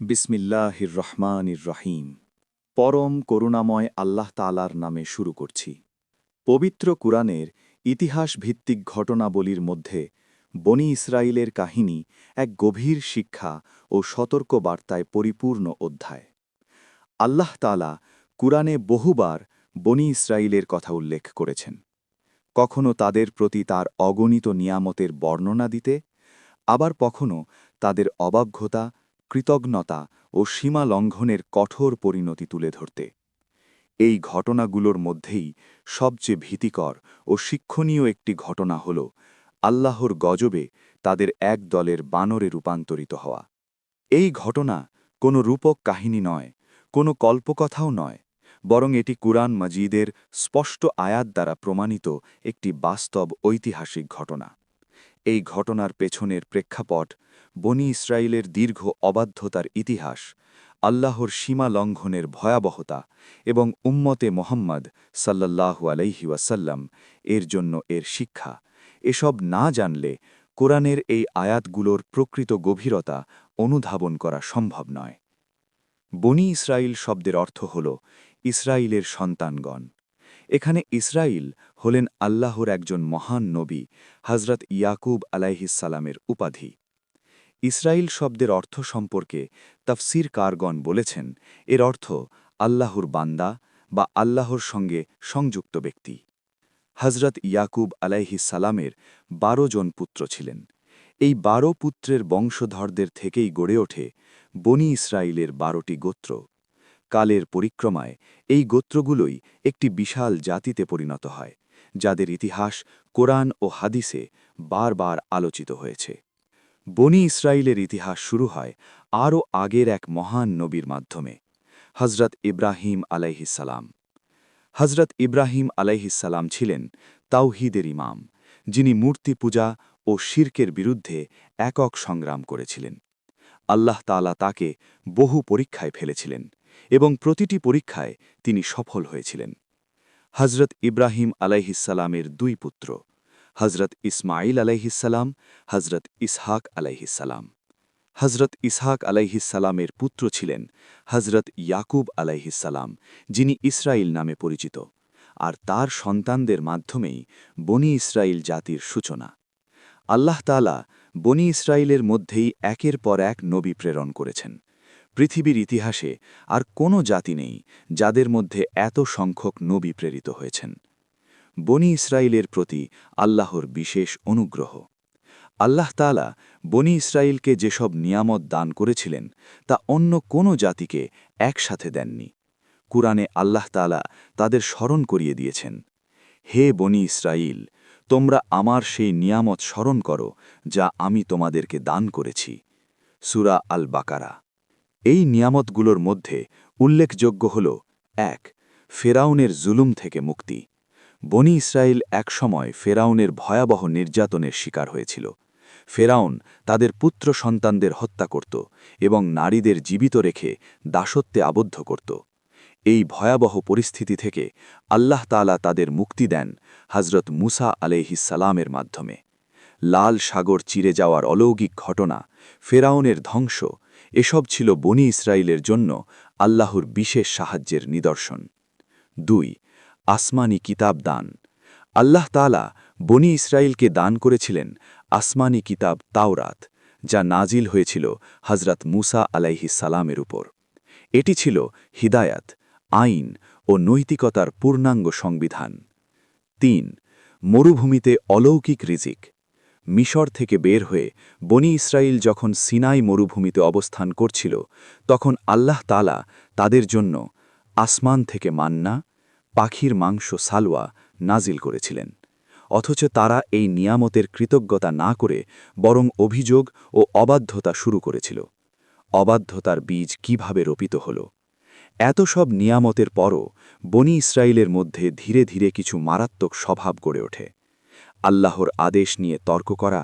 বিসমিল্লাহির রহমানির রহিম। পরম করুণাময় আল্লাহ তালার নামে শুরু করছি। পবিত্র কুরআনের ইতিহাস ভিত্তিক ঘটনাবলীর মধ্যে বনি ইসরায়েলের কাহিনী এক গভীর শিক্ষা ও সতর্ক বার্তায় পরিপূর্ণ অধ্যায়। আল্লাহ তালা কুরআনে বহুবার বনি ইসরায়েলের কথা উল্লেখ করেছেন। কখনো তাদের প্রতি তার অগণিত নিয়ামতের বর্ণনা দিতে, আবার কখনো তাদের অবাধ্যতা কৃতজ্ঞতা ও সীমা লঙ্ঘনের কঠোর পরিণতি তুলে ধরতে। এই ঘটনাগুলোর মধ্যেই সবচেয়ে ভীতিকর ও শিক্ষণীয় একটি ঘটনা হল আল্লাহর গজবে তাদের এক দলের বানরে রূপান্তরিত হওয়া। এই ঘটনা কোনো রূপক কাহিনী নয়, কোনো কল্পকথাও নয়, বরং এটি কুরআন মজিদের স্পষ্ট আয়াত দ্বারা প্রমাণিত একটি বাস্তব ঐতিহাসিক ঘটনা। এই ঘটনার পেছনের প্রেক্ষাপট বনি ইসরায়েলের দীর্ঘ অবাধ্যতার ইতিহাস, আল্লাহর সীমা লঙ্ঘনের ভয়াবহতা এবং উম্মতে মোহাম্মদ সাল্লাল্লাহু আলাইহি ওয়াসাল্লাম এর জন্য এর শিক্ষা। এসব না জানলে কোরআনের এই আয়াতগুলোর প্রকৃত গভীরতা অনুধাবন করা সম্ভব নয়। বনি ইসরায়েল শব্দের অর্থ হল ইসরায়েলের সন্তানগণ। এখানে ইসরায়েল হলেন আল্লাহর একজন মহান নবী হজরত ইয়াকুব আলাইহিসালামের উপাধি। ইসরায়েল শব্দের অর্থ সম্পর্কে তফসির কারগণ বলেছেন, এর অর্থ আল্লাহর বান্দা বা আল্লাহর সঙ্গে সংযুক্ত ব্যক্তি। হজরত ইয়াকুব আলাইহিসালামের বারো জন পুত্র ছিলেন। এই বারো পুত্রের বংশধরদের থেকেই গড়ে ওঠে বনি ইসরায়েলের বারোটি গোত্র। কালের পরিক্রমায় এই গোত্রগুলোই একটি বিশাল জাতিতে পরিণত হয়, যাদের ইতিহাস, কোরআন ও হাদিসে বারবার আলোচিত হয়েছে। বনি ইসরায়েলের ইতিহাস শুরু হয় আরও আগের এক মহান নবীর মাধ্যমে হজরত ইব্রাহিম আলাইহিসালাম হজরত ইব্রাহিম আলাইহিসালাম ছিলেন তাওহিদের ইমাম, যিনি মূর্তি পূজা ও শির্কের বিরুদ্ধে একক সংগ্রাম করেছিলেন। আল্লাহ তালা তাকে বহু পরীক্ষায় ফেলেছিলেন। এবং প্রতিটি পরীক্ষায় তিনি সফল হয়েছিলেন। হজরত ইব্রাহিম আলাইহিসালামের দুই পুত্র হজরত ইসমাইল আলাইহিসাল্লাম হজরত ইসহাক আলাইহিসাল্লাম হজরত ইসহাক আলাইহিসাল্লামের পুত্র ছিলেন হজরত ইয়াকুব আলাইহিসাল্লাম যিনি ইসরায়েল নামে পরিচিত, আর তার সন্তানদের মাধ্যমেই বনি ইসরায়েল জাতির সূচনা। আল্লাহ তালা বনি ইসরায়েলের মধ্যেই একের পর এক নবী প্রেরণ করেছেন। পৃথিবীর ইতিহাসে আর কোনো জাতি নেই যাদের মধ্যে এত সংখ্যক নবী প্রেরিত হয়েছেন। বনি ইসরায়েলের প্রতি আল্লাহর বিশেষ অনুগ্রহ। আল্লাহ তালা বনি ইসরায়েলকে যেসব নিয়ামত দান করেছিলেন, তা অন্য কোনো জাতিকে একসাথে দেননি। কুরআনে আল্লাহ তালা তাদের স্মরণ করিয়ে দিয়েছেন, হে বনি ইসরায়েল তোমরা আমার সেই নিয়ামত স্মরণ করো যা আমি তোমাদেরকে দান করেছি। সুরা আল বাকারা এই নিয়ামতগুলোর মধ্যে উল্লেখযোগ্য হল, এক, ফেরাউনের জুলুম থেকে মুক্তি। বনি ইসরায়েল একসময় ফেরাউনের ভয়াবহ নির্যাতনের শিকার হয়েছিল। ফেরাউন তাদের পুত্র সন্তানদের হত্যা করত এবং নারীদের জীবিত রেখে দাসত্বে আবদ্ধ করত। এই ভয়াবহ পরিস্থিতি থেকে আল্লাহ তালা তাদের মুক্তি দেন হজরত মুসা আলেহিসালামের মাধ্যমে। লাল সাগর চিরে যাওয়ার অলৌকিক ঘটনা ফেরাউনের ধ্বংস এসব ছিল বনি ইসরায়েলের জন্য আল্লাহর বিশেষ সাহায্যের নিদর্শন। দুই, আসমানি কিতাব দান। আল্লাহ তালা বনি ইসরায়েলকে দান করেছিলেন আসমানি কিতাব তাওরাত, যা নাজিল হয়েছিল হজরত মুসা আলাইহি সালামের উপর। এটি ছিল হিদায়াত, আইন ও নৈতিকতার পূর্ণাঙ্গ সংবিধান। তিন, মরুভূমিতে অলৌকিক রিজিক। মিশর থেকে বের হয়ে বনি ইসরায়েল যখন সিনাই মরুভূমিতে অবস্থান করছিল, তখন আল্লাহ তালা তাদের জন্য আসমান থেকে মান্না, পাখির মাংস সালওয়া নাজিল করেছিলেন। অথচ তারা এই নিয়ামতের কৃতজ্ঞতা না করে বরং অভিযোগ ও অবাধ্যতা শুরু করেছিল। অবাধ্যতার বীজ কীভাবে রোপিত হল? এত সব নিয়ামতের পরও বনি ইসরায়েলের মধ্যে ধীরে ধীরে কিছু মারাত্মক স্বভাব গড়ে ওঠে। আল্লাহর আদেশ নিয়ে তর্ক করা,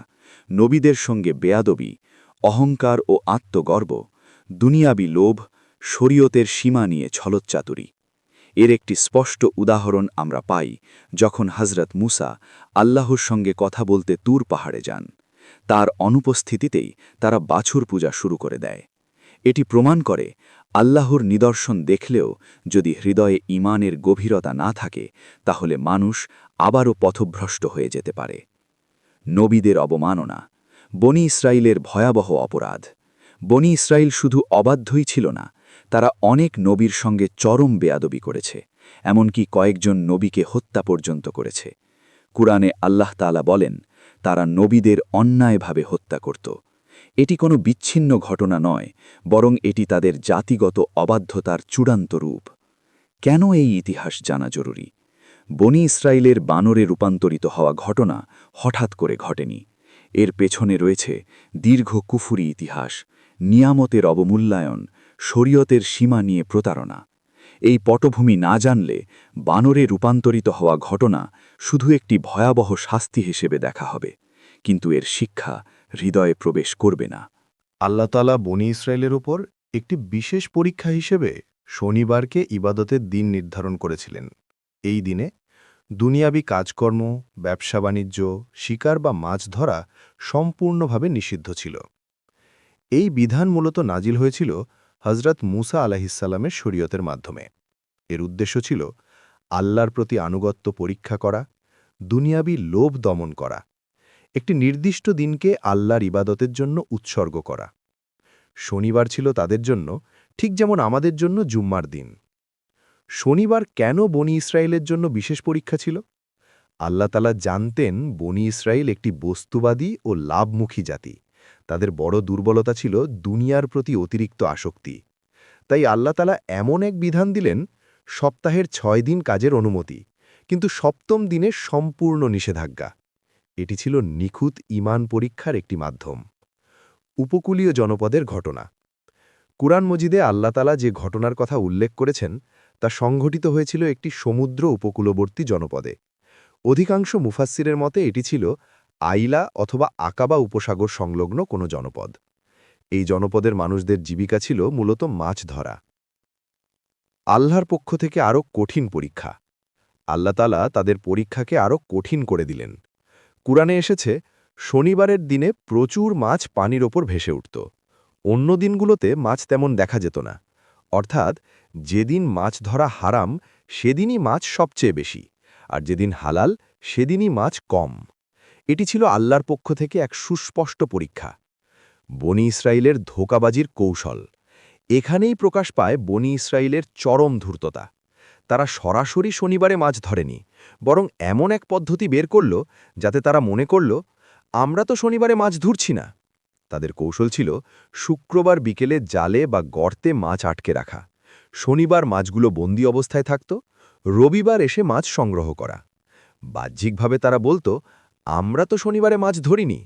নবীদের সঙ্গে বেয়াদবি, অহংকার ও আত্মগর্ব, দুনিয়াবি লোভ, শরীয়তের সীমা নিয়ে ছলচ্চাতুরী। এর একটি স্পষ্ট উদাহরণ আমরা পাই যখন হজরত মুসা আল্লাহর সঙ্গে কথা বলতে তুর পাহাড়ে যান। তার অনুপস্থিতিতেই তারা বাছুর পূজা শুরু করে দেয়। এটি প্রমাণ করে আল্লাহর নিদর্শন দেখলেও যদি হৃদয়ে ইমানের গভীরতা না থাকে, তাহলে মানুষ আবারও পথভ্রষ্ট হয়ে যেতে পারে। নবীদের অবমাননা, বনি ইসরায়েলের ভয়াবহ অপরাধ। বনি ইসরায়েল শুধু অবাধ্যই ছিল না, তারা অনেক নবীর সঙ্গে চরম বেয়াদবি করেছে, এমনকি কয়েকজন নবীকে হত্যা পর্যন্ত করেছে। কুরআনে আল্লাহ তাআলা বলেন, তারা নবীদের অন্যায়ভাবে হত্যা করত। এটি কোনো বিচ্ছিন্ন ঘটনা নয়, বরং এটি তাদের জাতিগত অবাধ্যতার চূড়ান্ত রূপ। কেন এই ইতিহাস জানা জরুরি? বনি ইসরায়েলের বানরে রূপান্তরিত হওয়া ঘটনা হঠাৎ করে ঘটেনি। এর পেছনে রয়েছে দীর্ঘ কুফুরি ইতিহাস, নিয়ামতের অবমূল্যায়ন, শরীয়তের সীমা নিয়ে প্রতারণা। এই পটভূমি না জানলে বানরে রূপান্তরিত হওয়া ঘটনা শুধু একটি ভয়াবহ শাস্তি হিসেবে দেখা হবে, কিন্তু এর শিক্ষা হৃদয়ে প্রবেশ করবে না। আল্লাহ তালা বনি ইসরায়েলের ওপর একটি বিশেষ পরীক্ষা হিসেবে শনিবারকে ইবাদতের দিন নির্ধারণ করেছিলেন। এই দিনে দুনিয়াবি কাজকর্ম, ব্যবসা বাণিজ্য, শিকার বা মাছ ধরা সম্পূর্ণভাবে নিষিদ্ধ ছিল। এই বিধান মূলত নাজিল হয়েছিল হজরত মুসা আলাহিসাল্লামের শরীয়তের মাধ্যমে। এর উদ্দেশ্য ছিল আল্লাহর প্রতি আনুগত্য পরীক্ষা করা, দুনিয়াবি লোভ দমন করা, একটি নির্দিষ্ট দিনকে আল্লাহর ইবাদতের জন্য উৎসর্গ করা। শনিবার ছিল তাদের জন্য, ঠিক যেমন আমাদের জন্য জুম্মার দিন। শনিবার কেন বনি ইসরায়েলের জন্য বিশেষ পরীক্ষা ছিল? আল্লাহ তালা জানতেন বনি ইসরায়েল একটি বস্তুবাদী ও লাভমুখী জাতি। তাদের বড় দুর্বলতা ছিল দুনিয়ার প্রতি অতিরিক্ত আসক্তি। তাই আল্লাহ তালা এমন এক বিধান দিলেন, সপ্তাহের ছয় দিন কাজের অনুমতি, কিন্তু সপ্তম দিনে সম্পূর্ণ নিষেধাজ্ঞা। এটি ছিল নিখুঁত ইমান পরীক্ষার একটি মাধ্যম। উপকূলীয় জনপদের ঘটনা। কুরআন মজিদে আল্লাতালা যে ঘটনার কথা উল্লেখ করেছেন তা সংঘটিত হয়েছিল একটি সমুদ্র উপকূলবর্তী জনপদে। অধিকাংশ মুফাসসিরের মতে এটি ছিল আইলা অথবা আকাবা উপসাগর সংলগ্ন কোনো জনপদ। এই জনপদের মানুষদের জীবিকা ছিল মূলত মাছ ধরা। আল্লাহর পক্ষ থেকে আরও কঠিন পরীক্ষা। আল্লাতালা তাদের পরীক্ষাকে আরও কঠিন করে দিলেন। কুরআনে এসেছে, শনিবারের দিনে প্রচুর মাছ পানির ওপর ভেসে উঠত। অন্য দিনগুলোতে মাছ তেমন দেখা যেত না। অর্থাৎ যেদিন মাছ ধরা হারাম, সেদিনই মাছ সবচেয়ে বেশি, আর যেদিন হালাল, সেদিনই মাছ কম। এটি ছিল আল্লাহর পক্ষ থেকে এক সুস্পষ্ট পরীক্ষা। বনি ইসরায়েলের ধোকাবাজির কৌশল। এখানেই প্রকাশ পায় বনি ইসরায়েলের চরম ধূর্ততা। তারা সরাসরি শনিবারে মাছ ধরেনি, বরং এমন এক পদ্ধতি বের করল, যাতে তারা মনে করল, আমরা তো শনিবারে মাছ ধরছি না। তাদের কৌশল ছিল শুক্রবার বিকেলে জালে বা গর্তে মাছ আটকে রাখা। শনিবার মাছগুলো বন্দি অবস্থায় থাকত, রবিবার এসে মাছ সংগ্রহ করা। বাহ্যিকভাবে তারা বলতো, আমরা তো শনিবারে মাছ ধরিনি।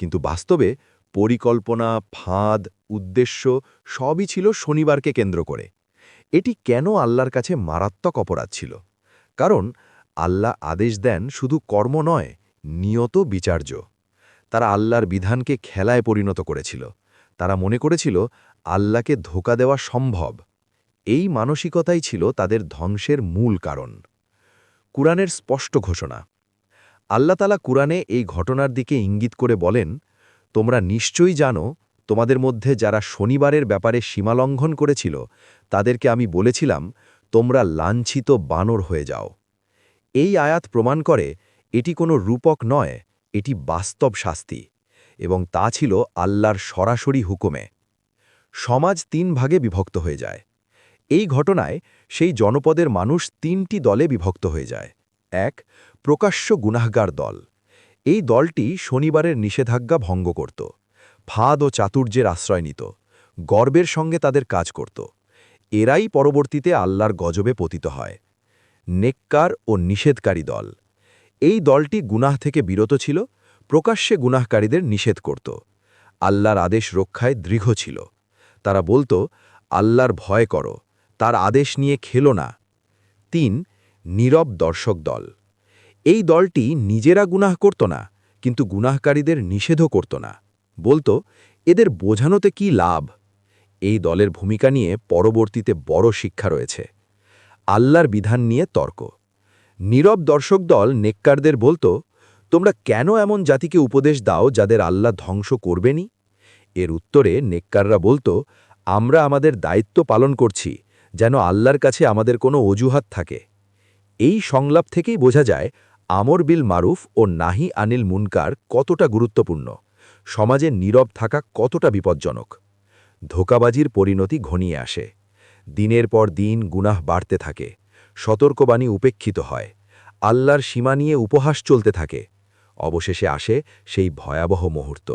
কিন্তু বাস্তবে পরিকল্পনা, ফাঁদ, উদ্দেশ্য সবই ছিল শনিবারকে কেন্দ্র করে। এটি কেন আল্লাহর কাছে মারাত্মক অপরাধ ছিল? কারণ আল্লাহ আদেশ দেন শুধু কর্ম নয়, নিয়ত বিচার্য। তারা আল্লাহর বিধানকে খেলায় পরিণত করেছিল। তারা মনে করেছিল, আল্লাহকে ধোকা দেওয়া সম্ভব। এই মানসিকতাই ছিল তাদের ধ্বংসের মূল কারণ। কুরআনের স্পষ্ট ঘোষণা। আল্লাতালা কুরআনে এই ঘটনার দিকে ইঙ্গিত করে বলেন, তোমরা নিশ্চয়ই জানো, তোমাদের মধ্যে যারা শনিবারের ব্যাপারে সীমালঙ্ঘন করেছিল, তাদেরকে আমি বলেছিলাম, তোমরা লাঞ্ছিত বানর হয়ে যাও। এই আয়াত প্রমাণ করে, এটি কোনো রূপক নয় এটি বাস্তব শাস্তি এবং তা ছিল আল্লাহর সরাসরি হুকুমে। সমাজ তিন ভাগে বিভক্ত হয়ে যায়। এই ঘটনায় সেই জনপদের মানুষ তিনটি দলে বিভক্ত হয়ে যায়। এক, প্রকাশ্য গুনাহগার দল। এই দলটি শনিবারের নিষেধাজ্ঞা ভঙ্গ করত, ফাঁদ ও চাতুর্যের আশ্রয় নিত, গর্বের সঙ্গে তাদের কাজ করত। এরাই পরবর্তীতে আল্লাহর গজবে পতিত হয়। নেককার ও নিষেধকারী দল। এই দলটি গুনাহ থেকে বিরত ছিল, প্রকাশ্যে গুনাহকারীদের নিষেধ করত। আল্লাহর আদেশ রক্ষায় দৃঢ় ছিল। তারা বলতো, আল্লাহর ভয় করো, তার আদেশ নিয়ে খেলো না। তিন, নীরব দর্শক দল। এই দলটি নিজেরা গুনাহ করত না, কিন্তু গুনাহকারীদের নিষেধও করত না। বলতো, এদের বোঝানোতে কি লাভ? এই দলের ভূমিকা নিয়ে পরবর্তীতে বড় শিক্ষা রয়েছে। আল্লাহর বিধান নিয়ে তর্ক। নীরব দর্শক দল নেককারদের বলতো, তোমরা কেন এমন জাতিকে উপদেশ দাও যাদের আল্লাহ ধ্বংস করবেনি এর উত্তরে নেককাররা বলতো, আমরা আমাদের দায়িত্ব পালন করছি, যেন আল্লাহর কাছে আমাদের কোনো অজুহাত থাকে। এই সংলাপ থেকেই বোঝা যায়, আমর বিল মারুফ ও নাহি আনিল মুনকার কতটা গুরুত্বপূর্ণ। সমাজে নীরব থাকা কতটা বিপজ্জনক। ধোকাবাজির পরিণতি ঘনিয়ে আসে। দিনের পর দিন গুনাহ বাড়তে থাকে। সতর্কবাণী উপেক্ষিত হয়। আল্লাহর সীমা নিয়ে উপহাস চলতে থাকে। অবশেষে আসে সেই ভয়াবহ মুহূর্ত,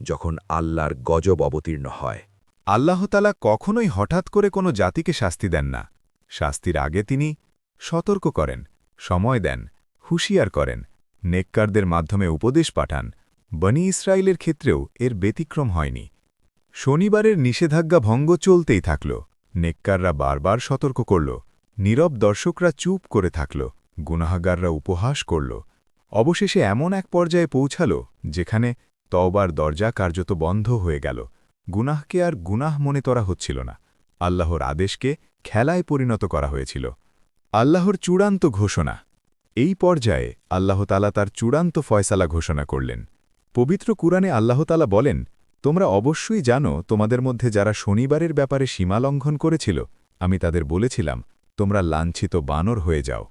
যখন আল্লাহর গজব অবতীর্ণ হয়। আল্লাহতালা কখনোই হঠাৎ করে কোনো জাতিকে শাস্তি দেন না। শাস্তির আগে তিনি সতর্ক করেন, সময় দেন, হুঁশিয়ার করেন, নেককারদের মাধ্যমে উপদেশ পাঠান। বনি ইসরায়েলের ক্ষেত্রেও এর ব্যতিক্রম হয়নি। শনিবারের নিষেধাজ্ঞা ভঙ্গ চলতেই থাকল। নেককাররা বারবার সতর্ক করল। নীরব দর্শকরা চুপ করে থাকল, গুনাহাগাররা উপহাস করল। অবশেষে এমন এক পর্যায়ে পৌঁছাল, যেখানে তওবার দরজা কার্যত বন্ধ হয়ে গেল। গুনাহকে আর গুনাহ মনে করা হচ্ছিল না। আল্লাহর আদেশকে খেলায় পরিণত করা হয়েছিল। আল্লাহর চূড়ান্ত ঘোষণা। এই পর্যায়ে আল্লাহতালা তার চূড়ান্ত ফয়সালা ঘোষণা করলেন। পবিত্র কুরআনে আল্লাহতালা বলেন, তোমরা অবশ্যই জানো, তোমাদের মধ্যে যারা শনিবারের ব্যাপারে সীমা লঙ্ঘন করেছিল, আমি তাদের বলেছিলাম তোমরা লাঞ্ছিত বানর হয়ে যাও।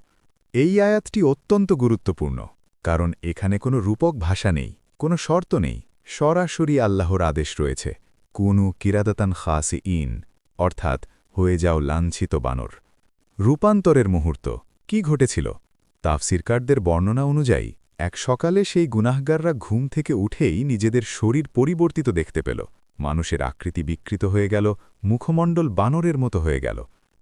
এই আয়াতটি অত্যন্ত গুরুত্বপূর্ণ, কারণ এখানে কোনো রূপক ভাষা নেই, কোনো শর্ত নেই। সরাসরি আল্লাহর আদেশ রয়েছে, কুনু কিরাদাতান খাসি ইন অর্থাৎ হয়ে যাও লাঞ্ছিত বানর। রূপান্তরের মুহূর্ত, কি ঘটেছিল? তাফসিরকারদের বর্ণনা অনুযায়ী, এক সকালে সেই গুনাহগাররা ঘুম থেকে উঠেই নিজেদের শরীর পরিবর্তিত দেখতে পেল। মানুষের আকৃতি বিকৃত হয়ে গেল, মুখমণ্ডল বানরের মতো হয়ে গেল।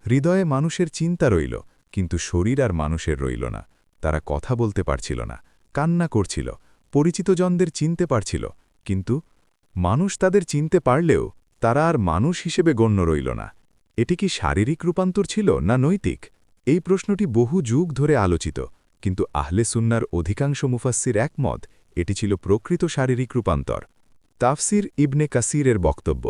হৃদয়ে মানুষের চিন্তা রইল, কিন্তু শরীর আর মানুষের রইল না। তারা কথা বলতে পারছিল না, কান্না করছিল, পরিচিতজনদের চিনতে পারছিল, কিন্তু মানুষ তাদের চিনতে পারলেও তারা আর মানুষ হিসেবে গণ্য রইল না। এটি কি শারীরিক রূপান্তর ছিল না নৈতিক? এই প্রশ্নটি বহু যুগ ধরে আলোচিত, কিন্তু আহলে সুন্নার অধিকাংশ মুফাস্সির একমত, এটি ছিল প্রকৃত শারীরিক রূপান্তর। তাফসির ইবনে কাসিরের বক্তব্য।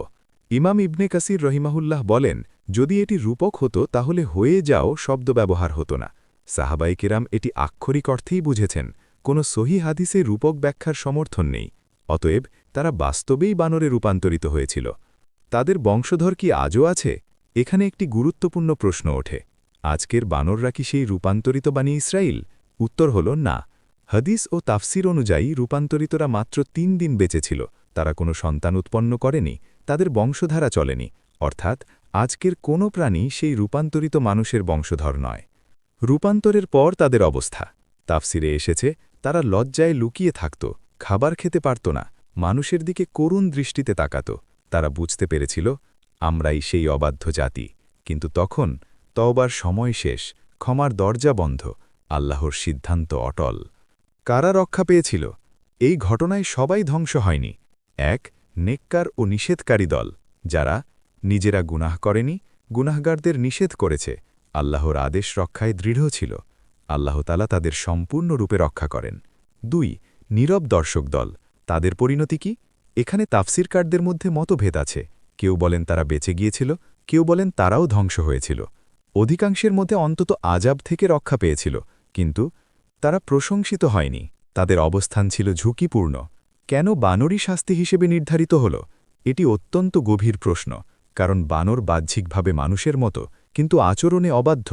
ইমাম ইবনে কাসির রহিমাহুল্লাহ বলেন, যদি এটি রূপক হতো, তাহলে হয়ে যাও শব্দ ব্যবহার হতো না। সাহাবাই কিরাম এটি আক্ষরিক অর্থেই বুঝেছেন, কোনো সহি হাদিসে রূপক ব্যাখ্যার সমর্থন নেই। অতএব, তারা বাস্তবেই বানরে রূপান্তরিত হয়েছিল। তাদের বংশধর কি আজও আছে? এখানে একটি গুরুত্বপূর্ণ প্রশ্ন ওঠে। আজকের বানররা কি সেই রূপান্তরিত বাণী ইসরায়েল উত্তর হল, না। হাদিস ও তাফসির অনুযায়ী রূপান্তরিতরা মাত্র তিন দিন বেঁচেছিল তারা কোনো সন্তান উৎপন্ন করেনি। তাদের বংশধারা চলেনি, অর্থাৎ আজকের কোনো প্রাণী সেই রূপান্তরিত মানুষের বংশধর নয়। রূপান্তরের পর তাদের অবস্থা। তাফসিরে এসেছে, তারা লজ্জায় লুকিয়ে থাকত, খাবার খেতে পারত না, মানুষের দিকে করুণ দৃষ্টিতে তাকাত। তারা বুঝতে পেরেছিল, আমরাই সেই অবাধ্য জাতি। কিন্তু তখন তওবার সময় শেষ, ক্ষমার দরজা বন্ধ, আল্লাহর সিদ্ধান্ত অটল। কারা রক্ষা পেয়েছিল? এই ঘটনায় সবাই ধ্বংস হয়নি। এক নেককার ও নিষেধকারী দল, যারা নিজেরা গুনাহ করেনি, গুনাহগারদের নিষেধ করেছে, আল্লাহর আদেশ রক্ষায় দৃঢ় ছিল আল্লাহতালা তাদের সম্পূর্ণরূপে রক্ষা করেন। দুই, নীরব দর্শক দল, তাদের পরিণতি কি? এখানে তাফসিরকারদের মধ্যে মতভেদ আছে, কেউ বলেন তারা বেঁচে গিয়েছিল, কেউ বলেন তারাও ধ্বংস হয়েছিল। অধিকাংশের মধ্যে অন্তত আজাব থেকে রক্ষা পেয়েছিল, কিন্তু তারা প্রশংসিত হয়নি, তাদের অবস্থান ছিল ঝুঁকিপূর্ণ। কেন বানরই শাস্তি হিসেবে নির্ধারিত হল? এটি অত্যন্ত গভীর প্রশ্ন, কারণ বানর বাহ্যিকভাবে মানুষের মতো, কিন্তু আচরণে অবাধ্য,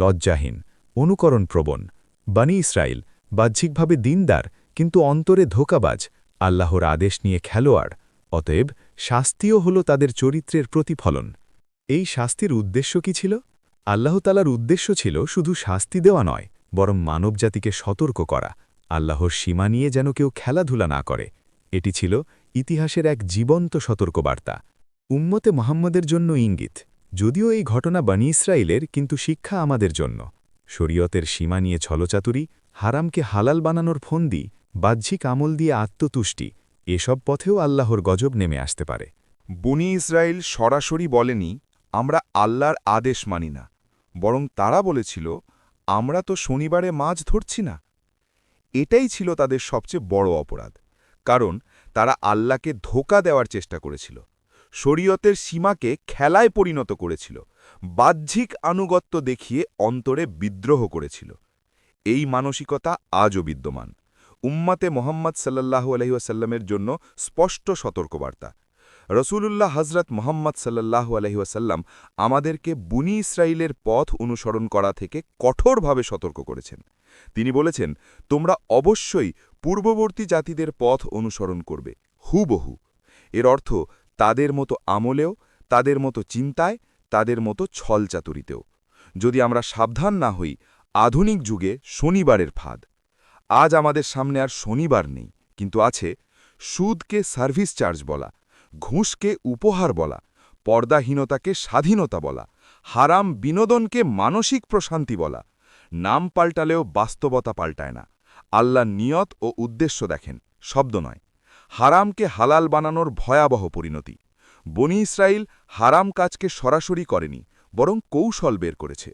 লজ্জাহীন, অনুকরণপ্রবণ। বানি ইসরায়েল বাহ্যিকভাবে দিনদার, কিন্তু অন্তরে ধোকাবাজ, আল্লাহর আদেশ নিয়ে খেলোয়াড়, অতএব শাস্তিও হল তাদের চরিত্রের প্রতিফলন। এই শাস্তির উদ্দেশ্য কি ছিল? আল্লাহতালার উদ্দেশ্য ছিল শুধু শাস্তি দেওয়া নয়, বরং মানবজাতিকে সতর্ক করা আল্লাহর সীমা নিয়ে যেন কেউ খেলাধুলা না করে। এটি ছিল ইতিহাসের এক জীবন্ত সতর্কবার্তা। উম্মতে মোহাম্মদের জন্য ইঙ্গিত, যদিও এই ঘটনা বানি ইসরায়েলের কিন্তু শিক্ষা আমাদের জন্য। শরীয়তের সীমা নিয়ে ছলচাতুরি, হারামকে হালাল বানানোর ফন্দি, বাহ্যিক আমল দিয়ে আত্মতুষ্টি, এসব পথেও আল্লাহর গজব নেমে আসতে পারে। বনি ইসরায়েল সরাসরি বলেনি, আমরা আল্লাহর আদেশ মানি না। বরং তারা বলেছিল, আমরা তো শনিবারে মাছ ধরছি না। এটাই ছিল তাদের সবচেয়ে বড় অপরাধ। কারণ তারা আল্লাহকে ধোকা দেওয়ার চেষ্টা করেছিল। শরীয়তের সীমাকে খেলায় পরিণত করেছিল। বাহ্যিক আনুগত্য দেখিয়ে অন্তরে বিদ্রোহ করেছিল। এই মানসিকতা আজও বিদ্যমান। উম্মাতে মোহাম্মদ সাল্লাহু আলহিউসাল্লামের জন্য স্পষ্ট সতর্কবার্তা। রসুলুল্লাহ হজরত মোহাম্মদ সাল্লাহ আলহিউসাল্লাম আমাদেরকে বুনি ইসরায়েলের পথ অনুসরণ করা থেকে কঠোরভাবে সতর্ক করেছেন। তিনি বলেছেন, তোমরা অবশ্যই পূর্ববর্তী জাতিদের পথ অনুসরণ করবে, হুবহু। এর অর্থ, তাদের মতো আমলেও, তাদের মতো চিন্তায়, তাদের মতো ছলচাতুরিতেও। যদি আমরা সাবধান না হই, আধুনিক যুগে শনিবারের ফাঁদ। আজ আমাদের সামনে আর শনিবার নেই, কিন্তু আছে সুদকে সার্ভিস চার্জ বলা। ঘুষকে উপহার বলা, পর্দাহীনতাকে স্বাধীনতা বলা, হারাম বিনোদনকে মানসিক প্রশান্তি বলা, নাম পাল্টালেও বাস্তবতা পাল্টায় না। আল্লাহ নিয়ত ও উদ্দেশ্য দেখেন, শব্দ নয়। হারামকে হালাল বানানোর ভয়াবহ পরিণতি। বনি ইসরায়েল হারাম কাজকে সরাসরি করেনি, বরং কৌশল বের করেছে।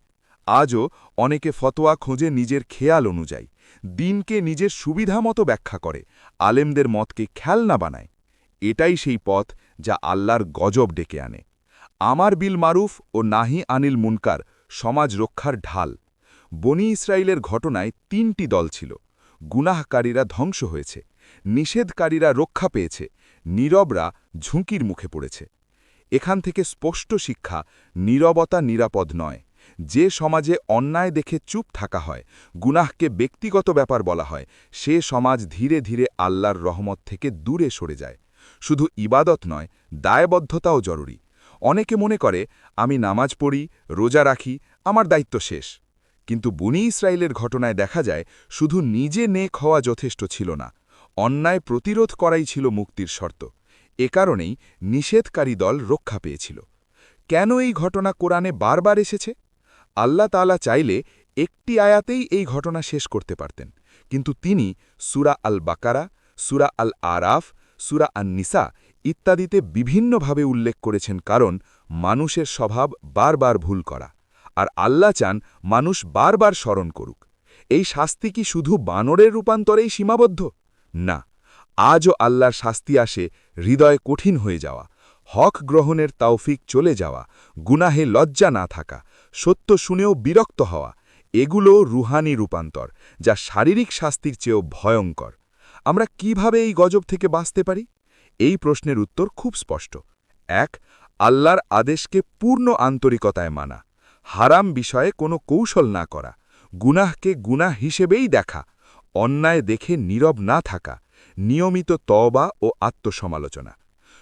আজও অনেকে ফতোয়া খোঁজে নিজের খেয়াল অনুযায়ী, দিনকে নিজের সুবিধা মতো ব্যাখ্যা করে, আলেমদের মতকে খেলনা বানায়। এটাই সেই পথ যা আল্লাহর গজব ডেকে আনে। আমার বিল মারুফ ও নাহি আনিল মুনকার সমাজ রক্ষার ঢাল। বনি ইসরায়েলের ঘটনায় তিনটি দল ছিল। গুনাহকারীরা ধ্বংস হয়েছে, নিষেধকারীরা রক্ষা পেয়েছে, নীরবরা ঝুঁকির মুখে পড়েছে। এখান থেকে স্পষ্ট শিক্ষা, নীরবতা নিরাপদ নয়। যে সমাজে অন্যায় দেখে চুপ থাকা হয়, গুনাহকে ব্যক্তিগত ব্যাপার বলা হয়, সে সমাজ ধীরে ধীরে আল্লাহর রহমত থেকে দূরে সরে যায়। শুধু ইবাদত নয়, দায়বদ্ধতাও জরুরি। অনেকে মনে করে, আমি নামাজ পড়ি, রোজা রাখি, আমার দায়িত্ব শেষ। কিন্তু বুনি ইসরায়েলের ঘটনায় দেখা যায়, শুধু নিজে নেক হওয়া যথেষ্ট ছিল না। অন্যায় প্রতিরোধ করাই ছিল মুক্তির শর্ত। এ কারণেই নিষেধকারী দল রক্ষা পেয়েছিল। কেন এই ঘটনা কোরআনে বারবার এসেছে? আল্লাহ তালা চাইলে একটি আয়াতেই এই ঘটনা শেষ করতে পারতেন। কিন্তু তিনি সুরা আল বাকারা সুরা আল আরাফ সুরা আন নিসা ইত্যাদিতে বিভিন্নভাবে উল্লেখ করেছেন কারণ মানুষের স্বভাব বারবার ভুল করা। আর আল্লাহ চান মানুষ বারবার স্মরণ করুক। এই শাস্তি কি শুধু বানরের রূপান্তরেই সীমাবদ্ধ? না, আজও আল্লাহর শাস্তি আসে হৃদয় কঠিন হয়ে যাওয়া, হক গ্রহণের তাওফিক চলে যাওয়া, গুনাহে লজ্জা না থাকা, সত্য শুনেও বিরক্ত হওয়া, এগুলো রুহানি রূপান্তর, যা শারীরিক শাস্তির চেয়েও ভয়ঙ্কর। আমরা কীভাবে এই গজব থেকে বাঁচতে পারি? এই প্রশ্নের উত্তর খুব স্পষ্ট। এক, আল্লাহর আদেশকে পূর্ণ আন্তরিকতায় মানা। হারাম বিষয়ে কোনো কৌশল না করা। গুনাহকে গুনাহ হিসেবেই দেখা। অন্যায় দেখে নীরব না থাকা। নিয়মিত তবা ও আত্মসমালোচনা।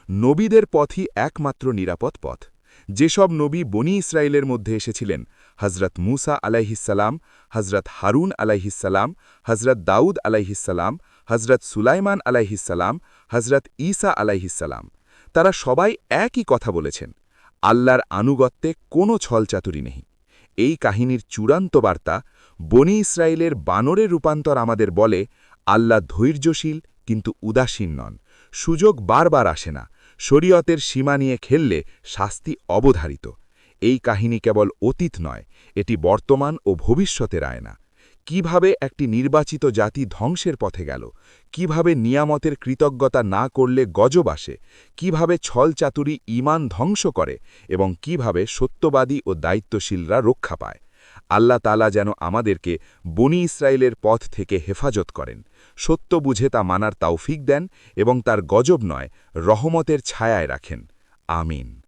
নবীদের পথই একমাত্র নিরাপদ পথ। যেসব নবী বনি ইসরায়েলের মধ্যে এসেছিলেন হজরত মুসা আলাইহিসাল্লাম হজরত হারুন আলাইহিসাল্লাম হজরত দাউদ আলাইহিসাল্লাম হজরত সুলাইমান আলাইহিসাল্লাম হজরত ঈসা আলাইহিসাল্লাম তারা সবাই একই কথা বলেছেন, আল্লাহর আনুগত্যে কোনো ছলচাতুরি নেই। এই কাহিনীর চূড়ান্ত বার্তা বনি ইসরায়েলের বানরে রূপান্তর আমাদের বলে, আল্লাহ ধৈর্যশীল কিন্তু উদাসীন নন, সুযোগ বারবার আসে না, শরীয়তের সীমা নিয়ে খেললে শাস্তি অবধারিত। এই কাহিনী কেবল অতীত নয়, এটি বর্তমান ও ভবিষ্যতের আয়না। কীভাবে একটি নির্বাচিত জাতি ধ্বংসের পথে গেল? কীভাবে নিয়ামতের কৃতজ্ঞতা না করলে গজব আসে? কীভাবে ছলচাতুরি ইমান ধ্বংস করে? এবং কীভাবে সত্যবাদী ও দায়িত্বশীলরা রক্ষা পায়? আল্লাহ তালা যেন আমাদেরকে বনি ইসরায়েলের পথ থেকে হেফাজত করেন। সত্য বুঝে তা মানার তাওফিক দেন এবং তার গজব নয়, রহমতের ছায়ায় রাখেন। আমিন।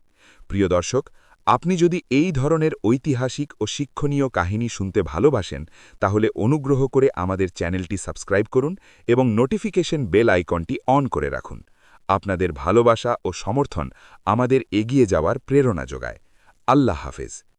প্রিয় দর্শক আপনি যদি এই ধরনের ঐতিহাসিক ও শিক্ষণীয় কাহিনী শুনতে ভালোবাসেন, তাহলে অনুগ্রহ করে আমাদের চ্যানেলটি সাবস্ক্রাইব করুন এবং নোটিফিকেশন বেল আইকনটি অন করে রাখুন। আপনাদের ভালোবাসা ও সমর্থন আমাদের এগিয়ে যাওয়ার প্রেরণা যোগায়। আল্লাহ হাফেজ।